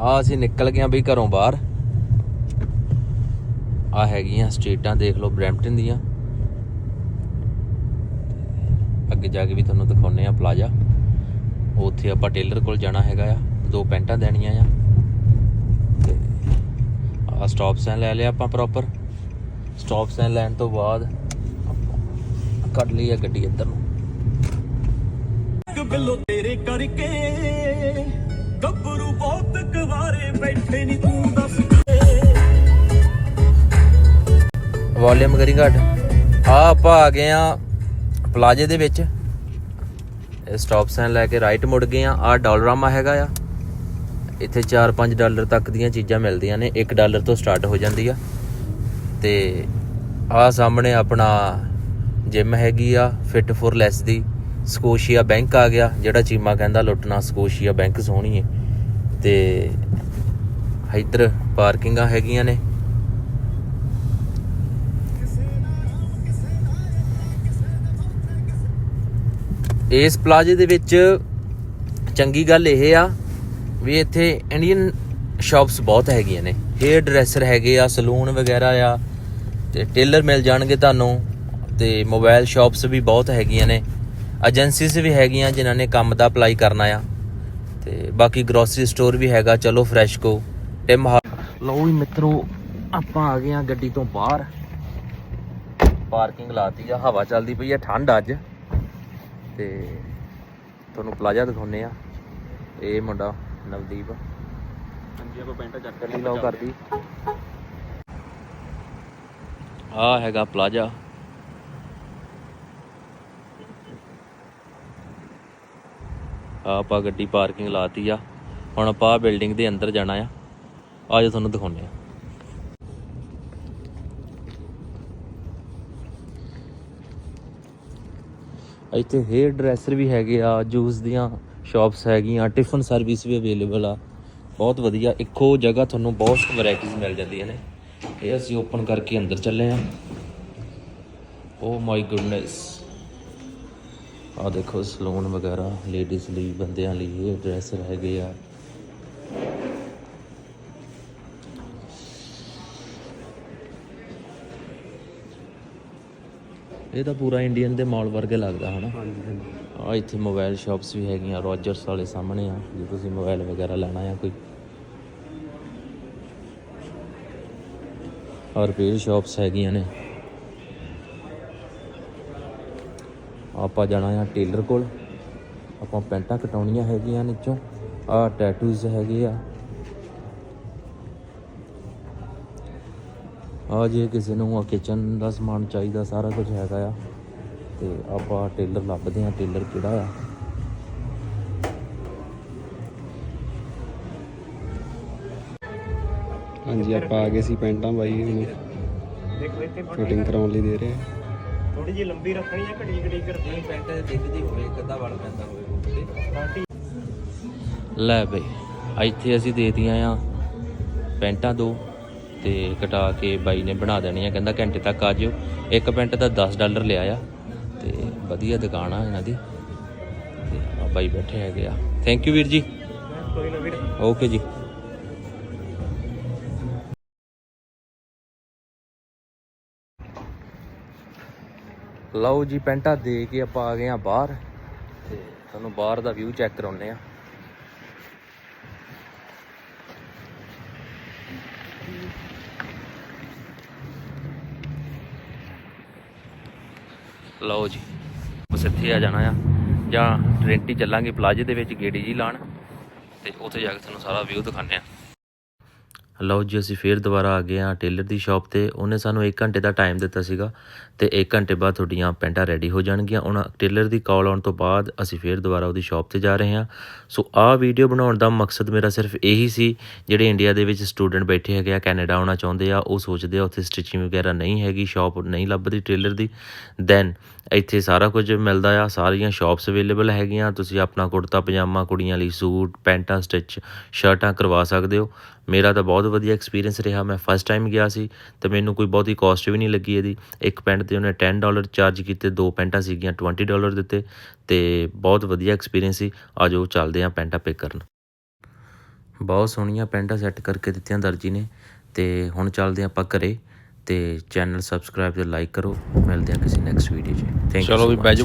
ਆ ਅਸੀਂ ਨਿਕਲ ਗਏ ਆ ਬਈ ਘਰੋਂ ਬਾਹਰ। ਆ ਹੈਗੀਆਂ ਸਟਰੀਟਾਂ ਦੇਖ ਲਓ ਬ੍ਰੈਂਪਟਨ ਦੀਆਂ। ਅੱਗੇ ਜਾ ਕੇ ਵੀ ਤੁਹਾਨੂੰ ਦਿਖਾਉਨੇ ਆ ਪਲਾਜ਼ਾ। ਉੱਥੇ ਆਪਾਂ ਟੇਲਰ ਕੋਲ ਜਾਣਾ ਹੈਗਾ ਆ, ਦੋ ਪੈਂਟਾਂ ਦੇਣੀਆਂ ਆ। ਤੇ ਆ ਸਟਾਪ ਸਾਈਨ ਲੈ ਲਿਆ ਆਪਾਂ ਪ੍ਰੋਪਰ ਸਟਾਪ ਸਾਈਨ ਲੈਣ ਤੋਂ ਬਾਅਦ ਆਪਾਂ ਕੱਢ ਲਈ ਆ ਗੱਡੀ ਇੱਧਰ ਨੂੰ। ਬਿੱਲੋ ਤੇਰੇ ਕਰਕੇ ਗੱਭਰੂ ਬਹੁਤ ਕੁਵਾਰੇ ਬੈਠੇ ਨੀ, ਤੂੰ ਦੱਸ ਵੋਲਿਊਮ ਕਰੀ ਘੱਟ। ਆ ਆਪਾਂ ਆ ਗਏ ਆ ਪਲਾਜ਼ੇ ਦੇ ਵਿੱਚ। ਇਹ ਸਟਾਪ ਸਾਈਨ ਲੈ ਕੇ ਰਾਈਟ ਮੁੜ ਗਏ ਆ। ਆ ਡਾਲਰਾਮਾ ਹੈਗਾ ਆ। ਇੱਥੇ 4-5 ਡਾਲਰ ਤੱਕ ਦੀਆਂ ਚੀਜ਼ਾਂ ਮਿਲਦੀਆਂ ਨੇ। 1 ਡਾਲਰ ਤੋਂ ਸਟਾਰਟ ਹੋ ਜਾਂਦੀ ਆ। ਤੇ ਆ ਸਾਹਮਣੇ ਆਪਣਾ ਜਿਮ ਹੈਗੀ ਆ ਫਿਟ ਫੋਰ ਲੈਸ ਦੀ। ਸਕੋਸ਼ੀਆ ਬੈਂਕ ਆ ਗਿਆ, ਜਿਹੜਾ ਚੀਮਾ ਕਹਿੰਦਾ ਲੁੱਟਣਾ ਸਕੋਸ਼ੀਆ ਬੈਂਕ ਸੋਹਣੀ ਏ। ਤੇ ਇੱਧਰ ਪਾਰਕਿੰਗਾਂ ਹੈਗੀਆਂ ਨੇ। ਇਸ ਪਲਾਜ਼ੇ ਦੇ ਵਿੱਚ ਚੰਗੀ ਗੱਲ ਇਹ ਆ ਵੀ ਇੱਥੇ ਇੰਡੀਅਨ ਸ਼ਾਪਸ ਬਹੁਤ ਹੈਗੀਆਂ ਨੇ। ਹੇਅਰ ਡਰੈਸਰ ਹੈਗੇ ਆ, ਸਲੂਨ ਵਗੈਰਾ ਆ, ਤੇ ਟੇਲਰ ਮਿਲ ਜਾਣਗੇ ਤੁਹਾਨੂੰ, ਤੇ ਮੋਬਾਈਲ ਸ਼ਾਪਸ ਵੀ ਬਹੁਤ ਹੈਗੀਆਂ ਨੇ। ਏਜੰਸੀਜ਼ ਵੀ ਹੈਗੀਆਂ ਜਿਨ੍ਹਾਂ ਨੇ ਕੰਮ ਦਾ ਅਪਲਾਈ ਕਰਨਾ ਆ। ਤੇ ਬਾਕੀ ਗਰੋਸਰੀ ਸਟੋਰ ਵੀ ਹੈਗਾ ਚਲੋ ਫਰੈਸ਼ ਕੋ। ਟਿਮ ਲਓ ਵੀ ਮਿੱਤਰੋ ਆਪਾਂ ਆ ਗਏ ਆ ਗੱਡੀ ਤੋਂ ਬਾਹਰ। ਪਾਰਕਿੰਗ ਲਾਤੀ ਆ ਹਵਾ ਚੱਲਦੀ ਪਈ ਆ ਠੰਡ ਅੱਜ। ਤੇ ਤੁਹਾਨੂੰ ਪਲਾਜ਼ਾ ਦਿਖਾਉਨੇ ਆ। ਇਹ ਮੁੰਡਾ ਨਵਦੀਪ। ਹਾਂਜੀ ਆਪਾਂ ਪੈਂਟਾ ਚੱਕ ਗੱਡੀ ਲਾਓ ਕਰਦੀ ਆ। ਹੈਗਾ ਪਲਾਜ਼ਾ। ਆਪਾਂ ਗੱਡੀ ਪਾਰਕਿੰਗ ਲਾਤੀ ਆ। ਹੁਣ ਆਪਾਂ ਬਿਲਡਿੰਗ ਦੇ ਅੰਦਰ ਜਾਣਾ ਆ। ਆਜੋ ਤੁਹਾਨੂੰ ਦਿਖਾਉਂਦੇ ਆ। ਇੱਥੇ ਹੇਅਰ ਡਰੈਸਰ ਵੀ ਹੈਗੇ ਆ ਜੂਸ ਦੀਆਂ ਸ਼ਾਪਸ ਹੈਗੀਆਂ ਟਿਫਨ ਸਰਵਿਸ ਵੀ ਅਵੇਲੇਬਲ ਆ। ਬਹੁਤ ਵਧੀਆ, ਇੱਕੋ ਜਗ੍ਹਾ ਤੁਹਾਨੂੰ ਬਹੁਤ ਵੈਰਾਈਟੀਆਂ ਮਿਲ ਜਾਂਦੀਆਂ ਨੇ। ਇਹ ਅਸੀਂ ਓਪਨ ਕਰਕੇ ਅੰਦਰ ਚੱਲੇ ਆ। ਓ ਮਾਈ ਗੁੱਡਨੈਸ ਆ ਦੇਖੋ ਸਲੂਨ ਵਗੈਰਾ ਲੇਡੀਜ਼ ਲਈ ਬੰਦਿਆਂ ਲਈ ਹੇਅਰ ਡਰੈਸਰ ਹੈਗੇ ਆ। ਇਹ ਤਾਂ ਪੂਰਾ ਇੰਡੀਅਨ ਦੇ ਮਾਲ ਵਰਗੇ ਲੱਗਦਾ ਹਨਾ? ਆ ਇੱਥੇ ਮੋਬਾਈਲ ਸ਼ਾਪਸ ਵੀ ਹੈਗੀਆਂ ਰੋਜਰਸ ਵਾਲੇ ਸਾਹਮਣੇ ਆ ਜੇ ਤੁਸੀਂ ਮੋਬਾਈਲ ਵਗੈਰਾ ਲੈਣਾ ਆ ਕੋਈ। ਔਰ ਰਿਪੇਅਰ ਸ਼ਾਪਸ ਹੈਗੀਆਂ ਨੇ। ਆਪਾਂ ਜਾਣਾ ਆ ਟੇਲਰ ਕੋਲ। ਆਪਾਂ ਪੈਂਟਾਂ ਕਟਾਉਣੀਆਂ ਹੈਗੀਆਂ ਨੀਚੋਂ। ਆ ਟੈਟੂਜ਼ ਹੈਗੇ ਆ। ਆ ਜੇ ਕਿਸੇ ਨੂੰ ਕਿਚਨ ਦਾ ਸਮਾਨ ਚਾਹੀਦਾ ਸਾਰਾ ਕੁਝ ਹੈਗਾ ਆ। ਤੇ ਆਪਾਂ ਟੇਲਰ ਲੱਭਦੇ ਆ ਟੇਲਰ ਕਿਹੜਾ ਆ। ਹਾਂਜੀ ਆਪਾਂ ਆ ਗਏ ਸੀ ਪੈਂਟਾਂ ਬਾਈ ਨੂੰ। ਦੇਖੋ ਇੱਥੇ ਫਿਟਿੰਗ ਕਰਾਉਣ ਲਈ ਦੇ ਰਹੇ ਆ। ਥੋੜੀ ਜਿਹੀ ਲੰਬੀ ਰੱਖਣੀ ਹੈ ਘੜੀ ਘੜੀ ਕਰਨੀ ਪੈਂਟ ਦਿਖਦੀ ਹੋਵੇ ਇੱਕ ਅੱਧਾ ਵੜ ਪੈਂਦਾ ਹੋਵੇ ਪਾਰਟੀ। ਲੈ ਬਈ ਇੱਥੇ ਅਸੀਂ ਦੇਤੀਆਂ ਆ ਪੈਂਟਾਂ ਦੋ ਤੇ ਕਟਾ ਕੇ ਬਾਈ ਨੇ ਬਣਾ ਦੇਣੀਆਂ ਕਹਿੰਦਾ ਘੰਟੇ ਤੱਕ ਆ ਜਿਓ। ਇੱਕ ਪੈਂਟ ਦਾ 10 ਡਾਲਰ ਲਿਆ ਆ ਤੇ ਵਧੀਆ ਦੁਕਾਨ ਆ ਇਹਨਾਂ ਦੀ। ਤੇ ਆ ਬਾਈ ਬੈਠੇ ਹੈਗੇ ਆ। ਥੈਂਕ ਯੂ ਵੀਰ ਜੀ। ਕੋਈ ਨਾ ਵੀਰ। ਓਕੇ ਜੀ। ਲਓ ਜੀ ਪੈਂਟਾ ਦੇ ਕੇ ਆਪਾਂ ਆ ਗਏ ਆ ਬਾਹਰ। ਤੇ ਤੁਹਾਨੂੰ ਬਾਹਰ ਦਾ ਵਿਊ ਚੈੱਕ ਕਰਾਉਨੇ ਆ ਲਓ ਜੀ, ਬਸ ਇੱਥੇ ਆ ਜਾਣਾ ਆ। ਜਾਂ ਟ੍ਰੈਂਟੀ ਚੱਲਾਂਗੇ ਪਲਾਜ਼ੇ ਦੇ ਵਿੱਚ, ਗੇੜੀ ਜੀ ਲਾਣ। ਤੇ ਉੱਥੇ ਜਾ ਕੇ ਤੁਹਾਨੂੰ ਸਾਰਾ ਵਿਊ ਦਿਖਾਣੇ ਆ ਲਓ ਜੀ, ਅਸੀਂ ਫੇਰ ਦੁਬਾਰਾ ਆ ਗਏ ਹਾਂ ਟੇਲਰ ਦੀ ਸ਼ਾਪ ਤੇ। ਉਹਨੇ ਸਾਨੂੰ 1 ਘੰਟੇ ਦਾ ਟਾਈਮ ਦਿੱਤਾ ਸੀਗਾ ਤੇ 1 ਘੰਟੇ ਬਾਅਦ ਤੁਹਾਡੀਆਂ ਪੈਂਟਾਂ ਰੈਡੀ ਹੋ ਜਾਣਗੀਆਂ। ਉਹਨਾਂ ਟੇਲਰ ਦੀ ਕਾਲ ਆਉਣ ਤੋਂ ਬਾਅਦ ਅਸੀਂ ਫੇਰ ਦੁਬਾਰਾ ਉਹਦੀ ਸ਼ਾਪ ਤੇ ਜਾ ਰਹੇ ਹਾਂ। ਸੋ ਆਹ ਵੀਡੀਓ ਬਣਾਉਣ ਦਾ ਮਕਸਦ ਮੇਰਾ ਸਿਰਫ ਇਹੀ ਸੀ, ਜਿਹੜੇ ਇੰਡੀਆ ਦੇ ਵਿੱਚ ਸਟੂਡੈਂਟ ਬੈਠੇ ਹੈਗੇ ਆ ਕੈਨੇਡਾ ਆਉਣਾ ਚਾਹੁੰਦੇ ਆ, ਉਹ ਸੋਚਦੇ ਆ ਉੱਥੇ ਸਟਿਚਿੰਗ ਵਗੈਰਾ ਨਹੀਂ ਹੈਗੀ ਸ਼ਾਪ ਨਹੀਂ ਲੱਭਦੀ ਟੇਲਰ ਦੀ। ਦੈਨ ਇੱਥੇ ਸਾਰਾ ਕੁਝ ਮਿਲਦਾ ਆ, ਸਾਰੀਆਂ ਸ਼ਾਪਸ ਅਵੇਲੇਬਲ ਹੈਗੀਆਂ। ਤੁਸੀਂ ਆਪਣਾ ਕੁੜਤਾ, ਪਜਾਮਾ, ਕੁੜੀਆਂ ਲਈ ਸੂਟ, ਪੈਂਟਾਂ ਸਟਿਚ ਸ਼ਰਟਾਂ ਕਰਵਾ ਸਕਦੇ ਹੋ। ਮੇਰਾ ਤਾਂ ਬਹੁਤ ਵਧੀਆ ਐਕਸਪੀਰੀਅੰਸ ਰਿਹਾ। ਮੈਂ ਫਸਟ ਟਾਈਮ ਗਿਆ ਸੀ ਤੇ ਮੈਨੂੰ ਕੋਈ ਬਹੁਤੀ ਕਾਸਟ ਵੀ ਨਹੀਂ ਲੱਗੀ ਇਹਦੀ। ਇੱਕ ਪੈਂਟ ਤੇ ਉਹਨੇ 10 ਡਾਲਰ ਚਾਰਜ ਕੀਤੇ ਦੋ ਪੈਂਟਾਂ ਸੀਗੀਆਂ 20 ਡਾਲਰ ਦਿੱਤੇ ਤੇ ਬਹੁਤ ਵਧੀਆ ਐਕਸਪੀਰੀਅੰਸ ਸੀ। ਆਜੋ ਚੱਲਦੇ ਆਂ ਪੈਂਟਾਂ ਪਿਕ ਕਰਨ। ਬਹੁਤ ਸੋਹਣੀਆਂ ਪੈਂਟਾਂ ਸੈੱਟ ਕਰਕੇ ਦਿੱਤੀਆਂ ਦਰਜੀ ਨੇ ਤੇ ਹੁਣ ਚੱਲਦੇ ਆਪਾਂ ਘਰੇ ਤੇ ਚੈਨਲ ਸਬਸਕ੍ਰਾਈਬ ਤੇ ਲਾਈਕ ਕਰੋ। ਮਿਲਦੇ ਆ ਕਿਸੇ ਨੈਕਸਟ ਵੀਡੀਓ 'ਚ। ਥੈਂਕ ਯੂ ਚਲੋ ਵੀ ਬੈਜ